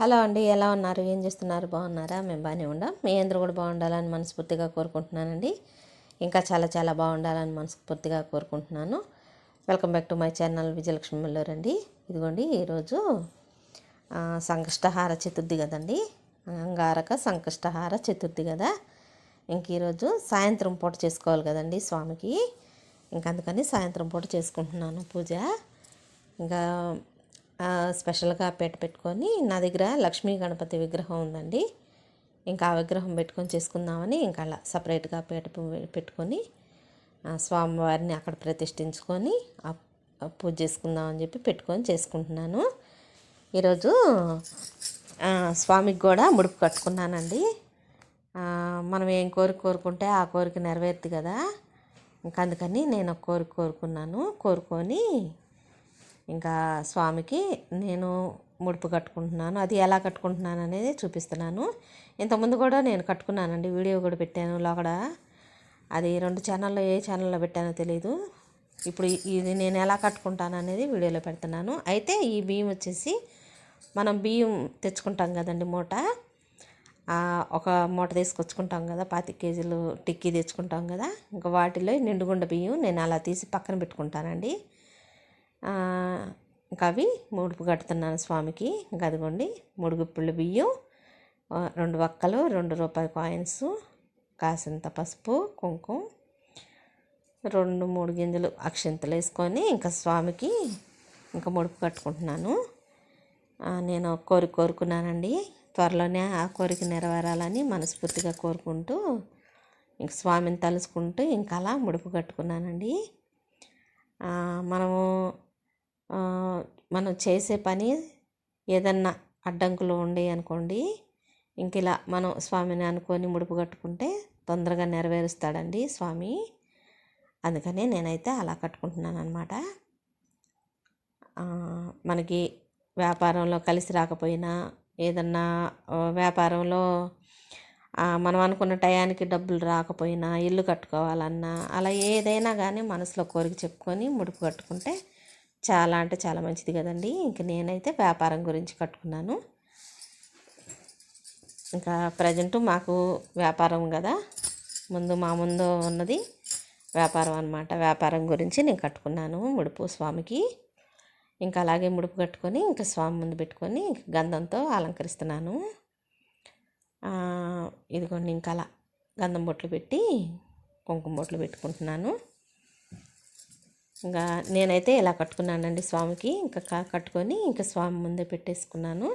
Hello అండి ఎలా ఉన్నారు? ఏం చేస్తున్నారు? బాగున్నారా? మేము బాగానే ఉండం మీ అందరూ కూడా బాగుండాలని మనస్ఫూర్తిగా కోరుకుంటున్నానండి. ఇంకా చాలా చాలా బాగుండాలని మనస్ఫూర్తిగా కోరుకుంటున్నాను. Welcome back to my channel Vijayalakshmi Malluru అండి. ఇదిగోండి ఈరోజు సంకష్టహార చతుర్థి కదండి. అంగారక సంకష్టహార చతుర్థి కదా. ఇంక ఈరోజు సాయంత్రం పూట చేసుకోవాలి కదండి స్వామికి. ఇంక అందుకని సాయంత్రం పూట చేసుకుంటున్నాను పూజ. ఇంకా స్పెషల్గా పేట పెట్టుకొని నా దగ్గర లక్ష్మీ గణపతి విగ్రహం ఉందండి. ఇంకా ఆ విగ్రహం పెట్టుకొని చేసుకుందామని ఇంకా అలా సపరేట్గా పీట పెట్టుకొని స్వామివారిని అక్కడ ప్రతిష్ఠించుకొని పూజ చేసుకుందామని చెప్పి పెట్టుకొని చేసుకుంటున్నాను. ఈరోజు స్వామికి కూడా ముడుపు కట్టుకున్నానండి. మనం ఏం కోరిక కోరుకుంటే ఆ కోరిక నెరవేరుతుంది కదా. ఇంకా అందుకని నేను ఒక కోరిక కోరుకున్నాను. కోరుకొని ఇంకా స్వామికి నేను ముడుపు కట్టుకుంటున్నాను. అది ఎలా కట్టుకుంటున్నాను అనేది చూపిస్తున్నాను. ఇంతకుముందు కూడా నేను కట్టుకున్నానండి. వీడియో కూడా పెట్టాను లోకడ అది రెండు ఛానల్లో ఏ ఛానల్లో పెట్టానో తెలియదు ఇప్పుడు ఇది నేను ఎలా కట్టుకుంటాను అనేది వీడియోలో పెడుతున్నాను. అయితే ఈ బియ్యం వచ్చేసి మనం బియ్యం తెచ్చుకుంటాం కదండి మూట. ఒక మూట తీసుకొచ్చుకుంటాం కదా పాతి కేజీలు టిక్కీ తెచ్చుకుంటాం కదా. ఇంకా వాటిలో నిండుగుండ బియ్యం నేను అలా తీసి పక్కన పెట్టుకుంటానండి. ఇంకా అవి ముడుపు కడుతున్నాను స్వామికి. గదిగొండి అదిగోండి మూడు గుప్పిళ్ళు బియ్యం రెండు వక్కలు రెండు రూపాయి కాయిన్స్ కాసింత పసుపు కుంకుమ రెండు మూడు గింజలు అక్షింతలు వేసుకొని ఇంకా స్వామికి ఇంకా ముడుపు కట్టుకుంటున్నాను. నేను కోరిక కోరుకున్నానండి. త్వరలోనే ఆ కోరిక నెరవేరాలని మనస్ఫూర్తిగా కోరుకుంటూ ఇంక స్వామిని తలుచుకుంటూ ఇంకా అలా ముడుపు కట్టుకున్నానండి. మనము మనం చేసే పని ఏదన్నా అడ్డంకులు ఉండి అనుకోండి ఇంక ఇలా మనం స్వామిని అనుకొని ముడుపు కట్టుకుంటే తొందరగా నెరవేరుస్తాడండి స్వామి. అందుకనే నేనైతే అలా కట్టుకుంటున్నాను అనమాట మనకి వ్యాపారంలో కలిసి రాకపోయినా ఏదన్నా వ్యాపారంలో మనం అనుకున్న టయానికి డబ్బులు రాకపోయినా ఇల్లు కట్టుకోవాలన్నా అలా ఏదైనా కానీ మనసులో కోరిక చెప్పుకొని ముడుపు కట్టుకుంటే చాలా అంటే చాలా మంచిది కదండి. ఇంక నేనైతే వ్యాపారం గురించి కట్టుకున్నాను. ఇంకా ప్రజెంట్ మాకు వ్యాపారం కదా. ముందు మా ముందు ఉన్నది వ్యాపారం అన్నమాట. వ్యాపారం గురించి నేను కట్టుకున్నాను ముడుపు స్వామికి. ఇంకా అలాగే ముడుపు కట్టుకొని ఇంకా స్వామి ముందు పెట్టుకొని గంధంతో అలంకరిస్తున్నాను. ఇదిగోండి ఇంకా అలా గంధం బొట్లు పెట్టి కుంకుమ బొట్లు పెట్టుకుంటున్నాను. ఇంకా నేనైతే ఇలా కట్టుకున్నానండి స్వామికి. ఇంకా కట్టుకొని ఇంకా స్వామి ముందే పెట్టేసుకున్నాను.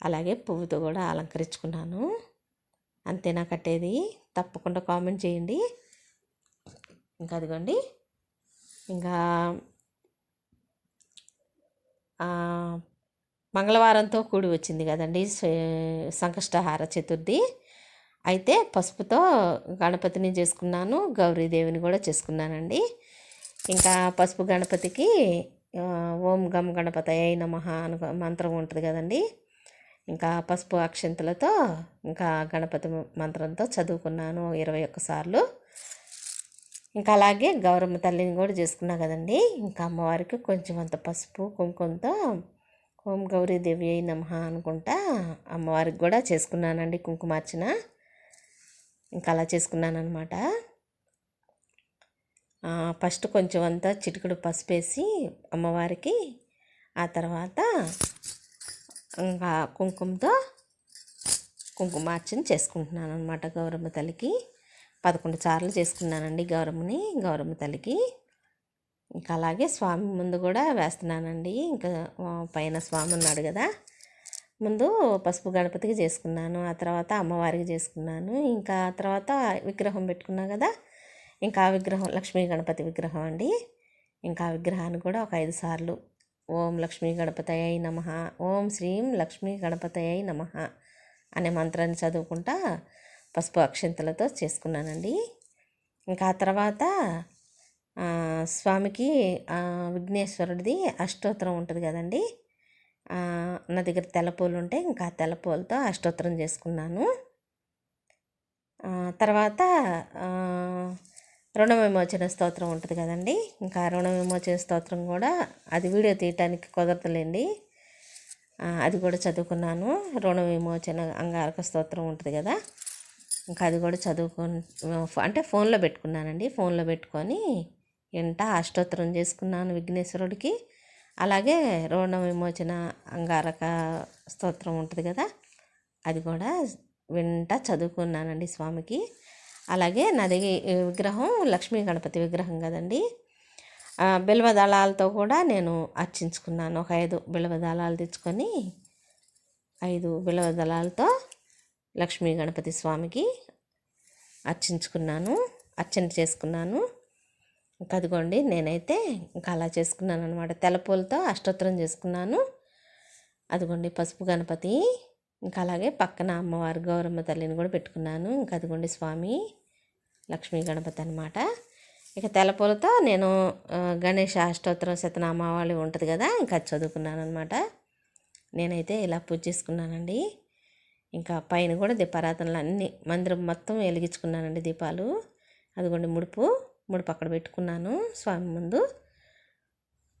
అలాగే పువ్వుతో కూడా అలంకరించుకున్నాను. అంతేనా కట్టేది. తప్పకుండా కామెంట్ చేయండి. ఇంకా అదిగోండి. ఇంకా మంగళవారంతో కూడి వచ్చింది కదండి సంకష్టహార చతుర్థి. అయితే పసుపుతో గణపతిని చేసుకున్నాను. గౌరీదేవిని కూడా చేసుకున్నానండి. ఇంకా పసుపు గణపతికి ఓం గమ్ గణపతి అయిన మహా అను మంత్రం ఉంటుంది కదండి. ఇంకా పసుపు అక్షంతలతో ఇంకా గణపతి మంత్రంతో చదువుకున్నాను ఇరవై ఒక్కసార్లు ఇంకా అలాగే గౌరమ్మ తల్లిని కూడా చేసుకున్నా కదండి. ఇంకా అమ్మవారికి కొంచెం అంత పసుపు కుంకుమతో ఓం గౌరీదేవి అయి నమః అనుకుంటా అమ్మవారికి కూడా చేసుకున్నానండి కుంకుమార్చన. ఇంకా అలా చేసుకున్నాను అనమాట ఫస్ట్ కొంచెం అంతా చిటికెడు పసుపు వేసి అమ్మవారికి ఆ తర్వాత ఇంకా కుంకుమతో కుంకుమార్చన చేసుకుంటున్నాను అనమాట గౌరమ్మ తల్లికి. పదకొండు సార్లు చేసుకున్నానండి గౌరమ్మని గౌరమ్మ తల్లికి. ఇంకా అలాగే స్వామి ముందు కూడా వేస్తున్నానండి. ఇంకా పైన స్వామి ఉన్నాడు కదా. ముందు పసుపు గణపతికి చేసుకున్నాను ఆ తర్వాత అమ్మవారికి చేసుకున్నాను. ఇంకా ఆ తర్వాత విగ్రహం పెట్టుకున్నా కదా ఇంకా ఆ విగ్రహం లక్ష్మీ గణపతి విగ్రహం అండి. ఇంకా ఆ విగ్రహాన్ని కూడా ఒక ఐదు సార్లు ఓం లక్ష్మీ గణపతయ నమ ఓం శ్రీం లక్ష్మీ గణపతయ నమ అనే మంత్రాన్ని చదువుకుంటా పసుపు అక్షంతలతో చేసుకున్నానండి. ఇంకా ఆ తర్వాత స్వామికి విఘ్నేశ్వరుడిది అష్టోత్తరం ఉంటుంది కదండి. నా దగ్గర తెల్లపూలు ఉంటే ఇంకా తెల్లపూలతో అష్టోత్తరం చేసుకున్నాను. తర్వాత రుణ విమోచన స్తోత్రం ఉంటుంది కదండి. ఇంకా రుణ విమోచన స్తోత్రం కూడా అది వీడియో తీయటానికి కుదరదులేండి. అది కూడా చదువుకున్నాను. రుణ విమోచన అంగారక స్తోత్రం ఉంటుంది కదా. ఇంకా అది కూడా చదువుకొని అంటే ఫోన్లో పెట్టుకున్నానండి. ఫోన్లో పెట్టుకొని ఇంట అష్టోత్తరం చేసుకున్నాను విఘ్నేశ్వరుడికి. అలాగే రుణ విమోచన అంగారక స్తోత్రం ఉంటుంది కదా. అది కూడా వింట చదువుకున్నానండి స్వామికి. అలాగే నాది విగ్రహం లక్ష్మీ గణపతి విగ్రహం కదండి. బిల్వదళాలతో బిల్వ దళాలతో కూడా నేను అర్చించుకున్నాను. ఒక ఐదు బిల్వ దళాలు తెచ్చుకొని ఐదు బిల్వదళాలతో లక్ష్మీ గణపతి స్వామికి అర్చించుకున్నాను అర్చన చేసుకున్నాను. ఇంకా అదిగోండి నేనైతే ఇంకా అలా చేసుకున్నాను అనమాట తెల్లపూలతో అష్టోత్తరం చేసుకున్నాను. అదిగోండి పసుపు గణపతి ఇంకా అలాగే పక్కన అమ్మవారు గౌరమ్మ తల్లిని కూడా పెట్టుకున్నాను. ఇంకా అదిగోండి స్వామి లక్ష్మీ గణపతి అనమాట ఇక తెల్లపూలతో నేను గణేష్ గణేష అష్టోత్తరం శతనామావళి ఉంటుంది కదా ఇంకా చదువుకున్నాను అనమాట నేనైతే ఇలా పూజ చేసుకున్నానండి. ఇంకా పైన కూడా దీపారాధనలు అన్నీ మందిరం మొత్తం వెలిగించుకున్నానండి దీపాలు. అదిగోండి ముడుపు ముడుపు అక్కడ పెట్టుకున్నాను స్వామి ముందు.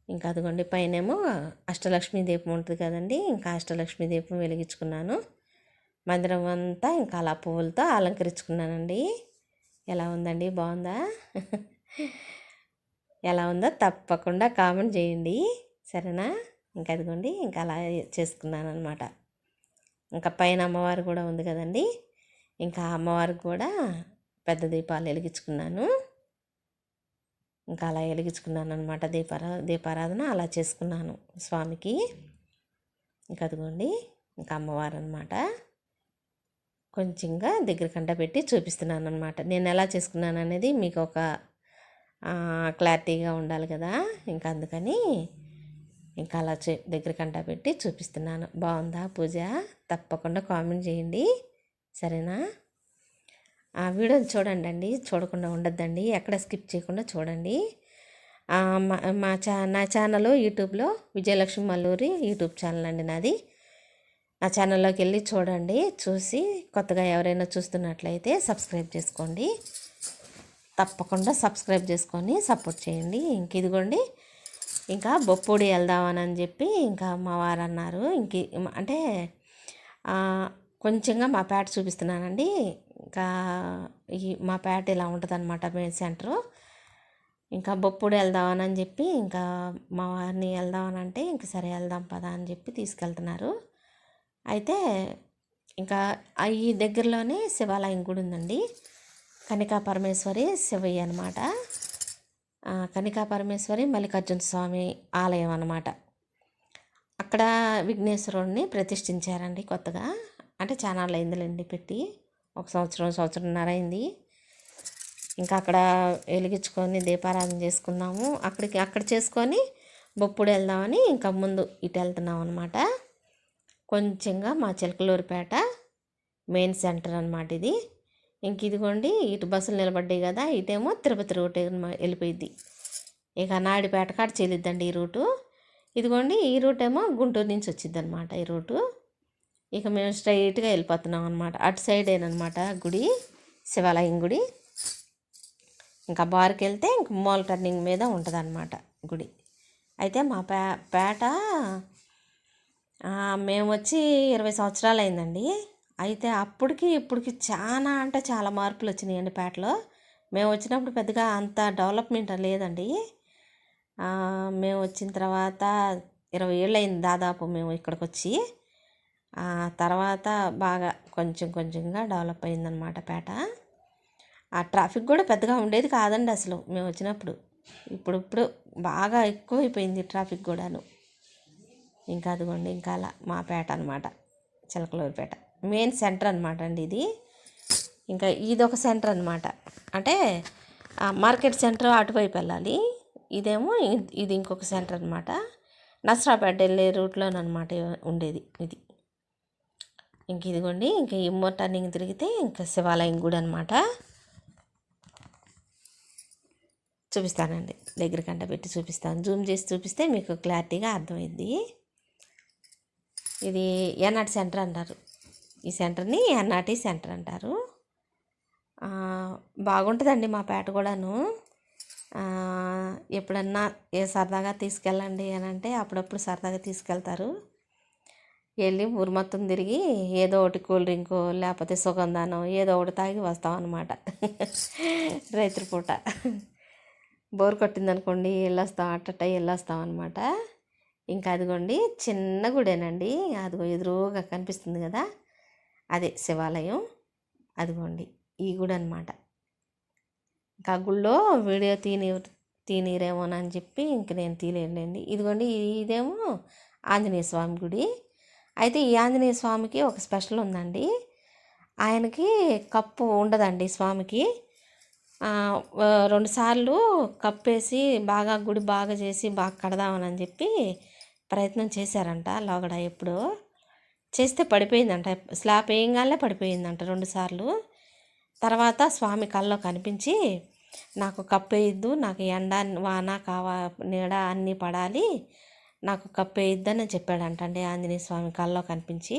ఇంకా అదిగోండి పైనేమో అష్టలక్ష్మి దీపం ఉంటుంది కదండి ఇంకా అష్టలక్ష్మి దీపం వెలిగించుకున్నాను. మందిరం అంతా ఇంకా అలా పువ్వులతో అలంకరించుకున్నానండి. ఎలా ఉందండి? బాగుందా? ఎలా ఉందో తప్పకుండా కామెంట్ చేయండి. సరేనా? ఇంకా అదిగోండి ఇంకా అలా చేసుకున్నాను అనమాట ఇంకా పైన అమ్మవారు కూడా ఉంది కదండి ఇంకా అమ్మవారికి కూడా పెద్ద దీపాలు వెలిగించుకున్నాను. ఇంకా అలా వెలిగించుకున్నాను అనమాట దీపారా దీపారాధన అలా చేసుకున్నాను స్వామికి. ఇంకా అదిగోండి ఇంకా అమ్మవారు అనమాట కొంచెంగా దగ్గర కంట పెట్టి చూపిస్తున్నాను అనమాట నేను ఎలా చేసుకున్నాను అనేది మీకు ఒక క్లారిటీగా ఉండాలి కదా. ఇంకా అందుకని ఇంకా అలా చే దగ్గర కంట పెట్టి చూపిస్తున్నాను. బాగుందా పూజ? తప్పకుండా కామెంట్ చేయండి. సరేనా? వీడియోని చూడండి అండి చూడకుండా ఉండొద్దండి ఎక్కడ స్కిప్ చేయకుండా చూడండి. మా మా చా నా ఛానల్ యూట్యూబ్లో విజయలక్ష్మి మల్లూరి యూట్యూబ్ ఛానల్ అండి నాది. నా ఛానల్లోకి వెళ్ళి చూడండి చూసి కొత్తగా ఎవరైనా చూస్తున్నట్లయితే సబ్స్క్రైబ్ చేసుకోండి. తప్పకుండా సబ్స్క్రైబ్ చేసుకొని సపోర్ట్ చేయండి. ఇంక ఇదిగోండి ఇంకా బొప్పుడి వెళ్దామని అని చెప్పి ఇంకా మా వారు అన్నారు. ఇంక అంటే కొంచెంగా మా పేట చూపిస్తున్నానండి. ఇంకా ఈ మా పేట ఇలా ఉంటుంది అనమాట మెయిన్ సెంటరు. ఇంకా బొప్పుడు వెళ్దామని అని చెప్పి ఇంకా మా వారిని వెళ్దామని అంటే ఇంక సరే వెళ్దాం పదా అని చెప్పి తీసుకెళ్తున్నారు. అయితే ఇంకా ఈ దగ్గరలోనే శివాలయం కూడా ఉందండి. కనికా పరమేశ్వరి శివయ్య అనమాట కనికా పరమేశ్వరి మల్లికార్జున స్వామి ఆలయం అనమాట అక్కడ విఘ్నేశ్వరుడిని ప్రతిష్ఠించారండి కొత్తగా. అంటే చాలా అయిందిలేండి పెట్టి. ఒక సంవత్సరం సంవత్సరంన్నర అయింది. ఇంకా అక్కడ వెలిగించుకొని దీపారాధన చేసుకున్నాము. అక్కడికి అక్కడ చేసుకొని బొప్పుడు వెళ్దామని ఇంకా ముందు ఇటు వెళ్తున్నాం అనమాట కొంచెంగా మా చిలకలూరిపేట మెయిన్ సెంటర్ అనమాట ఇది. ఇంక ఇదిగోండి ఇటు బస్సులు నిలబడ్డాయి కదా ఇటేమో తిరుపతి రూట్ వెళ్ళిపోయింది ఇక నాయుడుపేట కాడ చెల్లిద్దండి ఈ రూటు. ఇదిగోండి ఈ రూట్ ఏమో గుంటూరు నుంచి వచ్చింది అనమాట ఈ రూటు. ఇక మేము స్ట్రైట్గా వెళ్ళిపోతున్నాం అనమాట అటు సైడేనమాట గుడి శివాలయం గుడి. ఇంకా బార్కి వెళ్తే ఇంక మాల్ టర్నింగ్ మీద ఉంటుంది అనమాట గుడి. అయితే మా పే పేట మేము వచ్చి ఇరవై సంవత్సరాలు అయిందండి అయితే అప్పటికి ఇప్పటికి చాలా అంటే చాలా మార్పులు వచ్చినాయండి పేటలో. మేము వచ్చినప్పుడు పెద్దగా అంత డెవలప్మెంట్ లేదండి. మేము వచ్చిన తర్వాత ఇరవై ఏళ్ళు అయింది దాదాపు మేము ఇక్కడికి వచ్చి తర్వాత బాగా కొంచెం కొంచెంగా డెవలప్ అయిందనమాట పేట. ఆ ట్రాఫిక్ కూడా పెద్దగా ఉండేది కాదండి అసలు మేము వచ్చినప్పుడు. ఇప్పుడు ఇప్పుడు బాగా ఎక్కువైపోయింది ట్రాఫిక్ కూడాను. ఇంకా అదిగోండి ఇంకా అలా మా పేట అనమాట చిలకలూరిపేట మెయిన్ సెంటర్ అనమాట అండి ఇది. ఇంకా ఇది ఒక సెంటర్ అనమాట అంటే మార్కెట్ సెంటర్ అటువైపు వెళ్ళాలి. ఇదేమో ఇది ఇంకొక సెంటర్ అనమాట నసరాపేట వెళ్ళే రూట్లోనమాట ఉండేది ఇది. ఇంక ఇదిగోండి ఇంకా ఈ టర్నింగ్ తిరిగితే ఇంకా శివాలయం గుడి అనమాట చూపిస్తానండి దగ్గర కంట పెట్టి చూపిస్తాను. జూమ్ చేసి చూపిస్తే మీకు క్లారిటీగా అర్థమైంది ఇది ఎన్ఆర్టి సెంటర్ అంటారు. ఈ సెంటర్ని ఎన్ఆర్టి సెంటర్ అంటారు. బాగుంటుందండి మా పేట కూడాను. ఎప్పుడన్నా ఏ సరదాగా తీసుకెళ్ళండి అని అంటే అప్పుడప్పుడు సరదాగా తీసుకెళ్తారు. వెళ్ళి ఊరు మొత్తం తిరిగి ఏదో ఒకటి కూల్ డ్రింకు లేకపోతే సుగంధానం ఏదో ఒకటి తాగి వస్తాం అనమాట రైతుల పూట. బోర్ కొట్టిందనుకోండి వెళ్ళొస్తాం అట్టట వెళ్ళొస్తాం అనమాట ఇంకా అదిగోండి చిన్న గుడేనండి. అదిగో ఎదురుగా కనిపిస్తుంది కదా అదే శివాలయం. అదిగోండి ఈ గుడి అనమాట ఇంకా గుళ్ళో వీడియో తీని తీనిరేమోనని చెప్పి ఇంక నేను తీలేనండి ఇదిగోండి ఇదేమో ఆంజనేయ స్వామి గుడి. అయితే ఈ ఆంజనేయ స్వామికి ఒక స్పెషల్ ఉందండి. ఆయనకి కప్పు ఉండదండి స్వామికి. రెండుసార్లు కప్పేసి బాగా గుడి బాగా చేసి బాగా కడదామని చెప్పి ప్రయత్నం చేశారంట లోగడ ఎప్పుడు. చేస్తే పడిపోయిందంట స్లాబ్ వేయంగానే పడిపోయిందంట రెండుసార్లు తర్వాత స్వామి కల్లో కనిపించి నాకు కప్పేయద్దు నాకు ఎండ వాన కావా నీడ అన్నీ పడాలి నాకు కప్పేయద్దని చెప్పాడంట అండి ఆంజనేయ స్వామి కల్లో కనిపించి.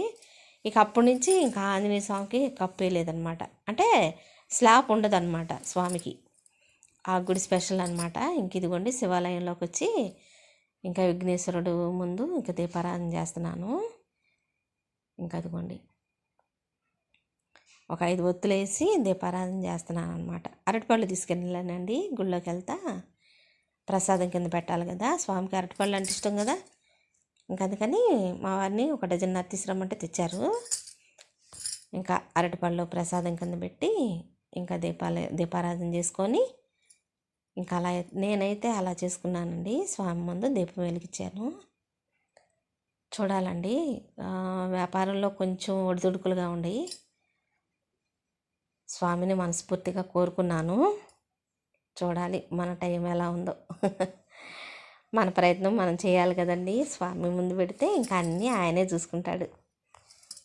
ఇక అప్పటి నుంచి ఇంకా ఆంజనేయ స్వామికి కప్పేయలేదనమాట అంటే స్లాబ్ ఉండదన్నమాట స్వామికి. ఆ గుడి స్పెషల్ అనమాట ఇంక ఇదిగోండి శివాలయంలోకి వచ్చి ఇంకా విఘ్నేశ్వరుడు ముందు ఇంకా దీపారాధన చేస్తున్నాను. ఇంకా అదిగోండి. ఒక ఐదు ఒత్తులు వేసి దీపారాధన చేస్తున్నాను అనమాట అరటిపళ్ళు తీసుకెళ్ళానండి గుళ్ళోకి వెళ్తా. ప్రసాదం కింద పెట్టాలి కదా. స్వామికి అరటిపళ్ళు అంటే ఇష్టం కదా. ఇంకా అందుకని మా వారిని ఒక డజన్ తీసుకురమ్మంటే తెచ్చారు. ఇంకా అరటిపళ్ళు ప్రసాదం కింద పెట్టి ఇంకా దీపాల దీపారాధన చేసుకొని ఇంకా అలా నేనైతే అలా చేసుకున్నానండి. స్వామి ముందు దీపం వెలిగించాను. చూడాలండి. వ్యాపారంలో కొంచెం ఒడిదుడుకులుగా ఉండయి స్వామిని మనస్ఫూర్తిగా కోరుకున్నాను. చూడాలి మన టైం ఎలా ఉందో. మన ప్రయత్నం మనం చేయాలి కదండి. స్వామి ముందు పెడితే ఇంకా అన్నీ ఆయనే చూసుకుంటాడు.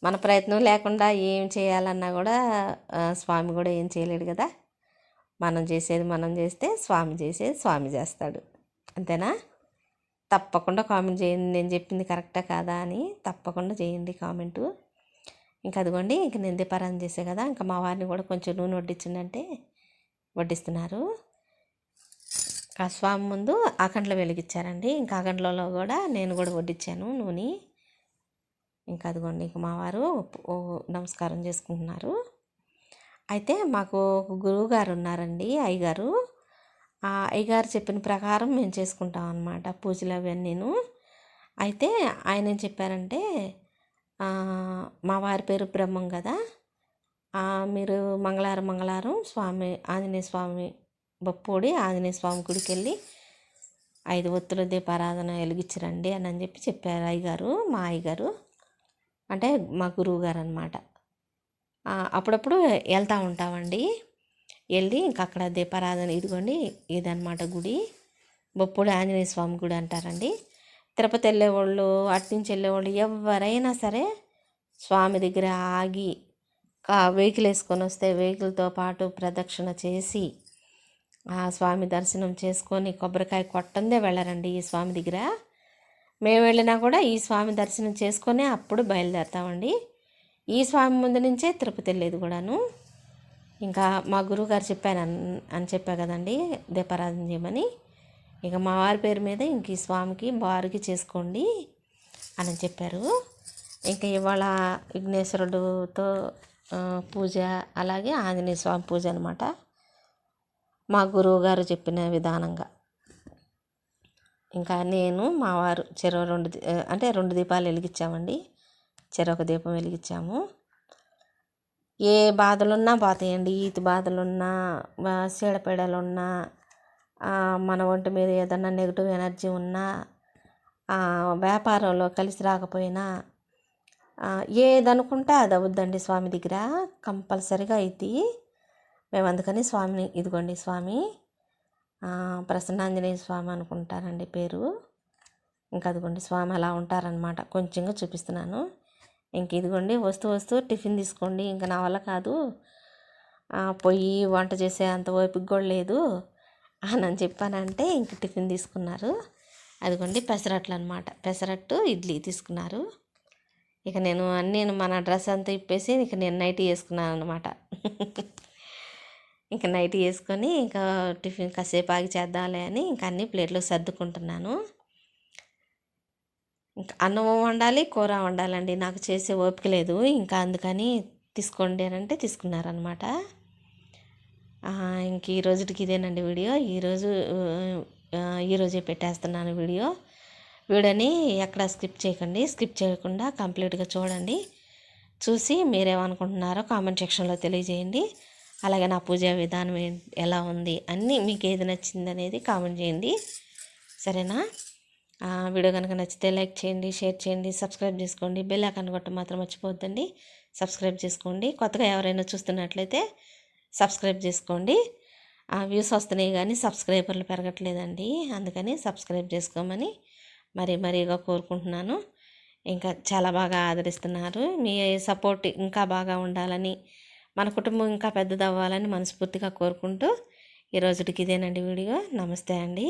మన ప్రయత్నం లేకుండా ఏం చేయాలన్నా కూడా స్వామి కూడా ఏం చేయలేడు కదా. మనం చేసేది మనం చేస్తే స్వామి చేసేది స్వామి చేస్తాడు. అంతేనా? తప్పకుండా కామెంట్ చేయండి. నేను చెప్పింది కరెక్టా కాదా అని తప్పకుండా చేయండి కామెంటు. ఇంకా అదిగోండి ఇంక నేను దీపారాధన చేసే కదా. ఇంకా మా వారిని కూడా కొంచెం నూనె వడ్డించిందంటే వడ్డిస్తున్నారు. ఆ స్వామి ముందు అఖండ్లో వెలిగించారండి ఇంకా అఖండ్లలో కూడా నేను కూడా వడ్డించాను నూనె. ఇంకా అదిగోండి ఇంక మావారు నమస్కారం చేసుకుంటున్నారు. అయితే మాకు ఒక గురువు గారు ఉన్నారండి అయ్యగారు. ఆ అయ్యగారు చెప్పిన ప్రకారం మేము చేసుకుంటాం అనమాట పూజలు అవన్నీను. అయితే ఆయన ఏం చెప్పారంటే మా వారి పేరు బ్రహ్మం కదా. మీరు మంగళవారం మంగళవారం స్వామి ఆంజనేయ స్వామి బొప్పోడి ఆంజనేయ స్వామి గుడికి వెళ్ళి ఐదు ఒత్తుల దీపారాధన వెలిగించరండి అని అని చెప్పి చెప్పారు అయ్యగారు మా అయ్యగారు. అంటే మా గురువు గారు అనమాట అప్పుడప్పుడు వెళ్తూ ఉంటామండి. వెళ్ళి ఇంక అక్కడ దీపారాధన ఇదిగోండి ఇదనమాట గుడి. బొప్పూడి ఆంజనేయ స్వామి గుడి అంటారండి. తిరుపతి వెళ్ళేవాళ్ళు అట్నుంచి వెళ్ళేవాళ్ళు ఎవరైనా సరే స్వామి దగ్గర ఆగి వెహికల్ వేసుకొని వస్తే వెహికల్తో పాటు ప్రదక్షిణ చేసి ఆ స్వామి దర్శనం చేసుకొని కొబ్బరికాయ కొట్టందే వెళ్ళరండి ఈ స్వామి దగ్గర. మేము వెళ్ళినా కూడా ఈ స్వామి దర్శనం చేసుకొని అప్పుడు బయలుదేరుతామండి. ఈ స్వామి ముందు నుంచే తిరుపతి వెళ్ళేది కూడాను. ఇంకా మా గురువుగారు చెప్పాను అని చెప్పా కదండి దీపారాధన చేయమని ఇక మా వారి పేరు మీద ఇంక ఈ స్వామికి బారుకి చేసుకోండి అని చెప్పారు. ఇంకా ఇవాళ విఘ్నేశ్వరుడుతో పూజ అలాగే ఆంజనేయ స్వామి పూజ అనమాట మా గురువు గారు చెప్పిన విధానంగా. ఇంకా నేను మా వారు చెరో రెండు అంటే రెండు దీపాలు వెలిగించామండి. చెరొక దీపం వెలిగించాము. ఏ బాధలున్నా పోతాయండి ఈతి బాధలున్నా సీడపీడలున్నా మన ఒంటి మీద ఏదన్నా నెగిటివ్ ఎనర్జీ ఉన్నా వ్యాపారంలో కలిసి రాకపోయినా ఏదనుకుంటే అది అవుద్దండి స్వామి దగ్గర. కంపల్సరిగా అయితే మేము అందుకని స్వామిని ఇదిగోండి స్వామి ప్రసన్నాంజనేయ స్వామి అనుకుంటారండి పేరు. ఇంకా అదిగోండి స్వామి అలా ఉంటారనమాట కొంచెంగా చూపిస్తున్నాను. ఇంక ఇదిగోండి వస్తూ వస్తూ టిఫిన్ తీసుకోండి. ఇంకా నా వల్ల కాదు. పొయ్యి వంట చేసే అంత ఓపిక కూడా లేదు అని చెప్పానంటే ఇంక టిఫిన్ తీసుకున్నారు. అదిగోండి పెసరట్లు అనమాట పెసరట్టు ఇడ్లీ తీసుకున్నారు. ఇక నేను నేను మన డ్రెస్ అంతా ఇప్పేసి ఇక నేను నైట్ వేసుకున్నాను అనమాట ఇంకా నైట్ వేసుకొని ఇంకా టిఫిన్ కాసేపు ఆగి చేద్దాంలే అని ఇంకా అన్ని ప్లేట్లో సర్దుకుంటున్నాను. ఇంకా అన్నం వండాలి కూర వండాలండి. నాకు చేసే ఓపిక లేదు. ఇంకా అందుకని తీసుకోండి అని అంటే తీసుకున్నారనమాట ఇంక ఈ రోజుకి ఇదేనండి వీడియో. ఈరోజు ఈరోజే పెట్టేస్తున్నాను వీడియో. వీడియోని ఎక్కడ స్కిప్ చేయకండి. స్కిప్ చేయకుండా కంప్లీట్గా చూడండి. చూసి మీరేమనుకుంటున్నారో కామెంట్ సెక్షన్లో తెలియజేయండి. అలాగే నా పూజా విధానం ఎలా ఉంది అన్నీ మీకు ఏది నచ్చింది అనేది కామెంట్ చేయండి. సరేనా? వీడియో కనుక నచ్చితే లైక్ చేయండి షేర్ చేయండి సబ్స్క్రైబ్ చేసుకోండి. బెల్ ఐకాన్ కొట్ట మాత్రం మర్చిపోద్దండి సబ్స్క్రైబ్ చేసుకోండి. కొత్తగా ఎవరైనా చూస్తున్నట్లయితే సబ్స్క్రైబ్ చేసుకోండి. వ్యూస్ వస్తున్నాయి కానీ సబ్స్క్రైబర్లు పెరగట్లేదండి. అందుకని సబ్స్క్రైబ్ చేసుకోమని మరీ మరీగా కోరుకుంటున్నాను. ఇంకా చాలా బాగా ఆదరిస్తున్నారు. మీ సపోర్ట్ ఇంకా బాగా ఉండాలని మన కుటుంబం ఇంకా పెద్దది అవ్వాలని మనస్ఫూర్తిగా కోరుకుంటూ ఈ ఇదేనండి వీడియో. నమస్తే అండి.